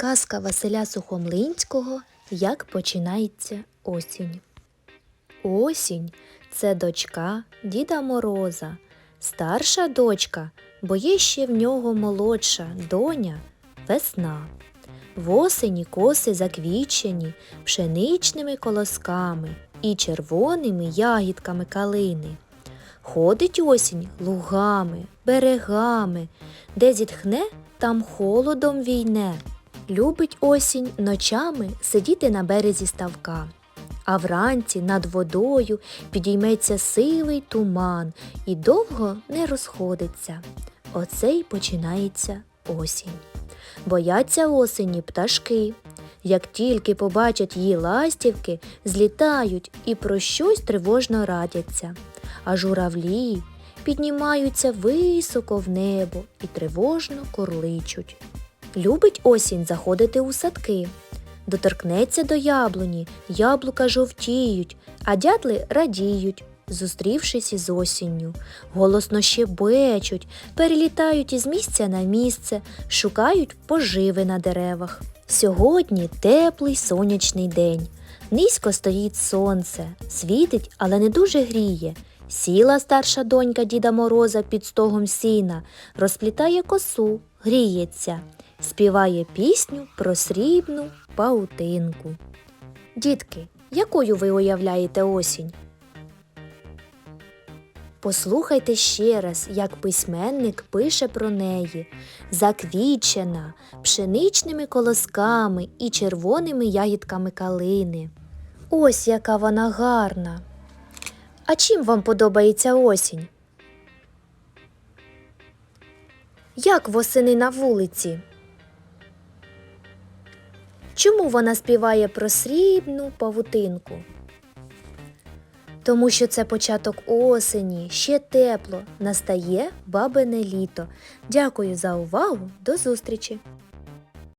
Казка Василя Сухомлинського Як починається осінь. Осінь це дочка Діда Мороза, старша дочка, бо є ще в нього молодша доня весна. В осені коси заквічені пшеничними колосками і червоними ягідками калини. Ходить осінь лугами, берегами, де зітхне, там холодом війне. Любить осінь ночами сидіти на березі ставка, а вранці над водою підійметься сивий туман і довго не розходиться. Оце й починається осінь. Бояться осені пташки. Як тільки побачать її ластівки, злітають і про щось тривожно радяться. А журавлі піднімаються високо в небо і тривожно корличуть. Любить осінь заходити у садки. Доторкнеться до яблуні, яблука жовтіють, а дятли радіють, зустрівшись із осінню. Голосно щебечуть, перелітають із місця на місце, шукають поживи на деревах. Сьогодні теплий сонячний день. Низько стоїть сонце, світить, але не дуже гріє. Сіла старша донька Діда Мороза під стогом сіна, розплітає косу, гріється, співає пісню про срібну паутинку. Дітки, якою ви уявляєте осінь? Послухайте ще раз, як письменник пише про неї, заквічена пшеничними колосками і червоними ягідками калини. Ось яка вона гарна. А чим вам подобається осінь? Як восени на вулиці? Чому вона співає про срібну павутинку? Тому що це початок осені, ще тепло, настає бабине літо. Дякую за увагу, до зустрічі!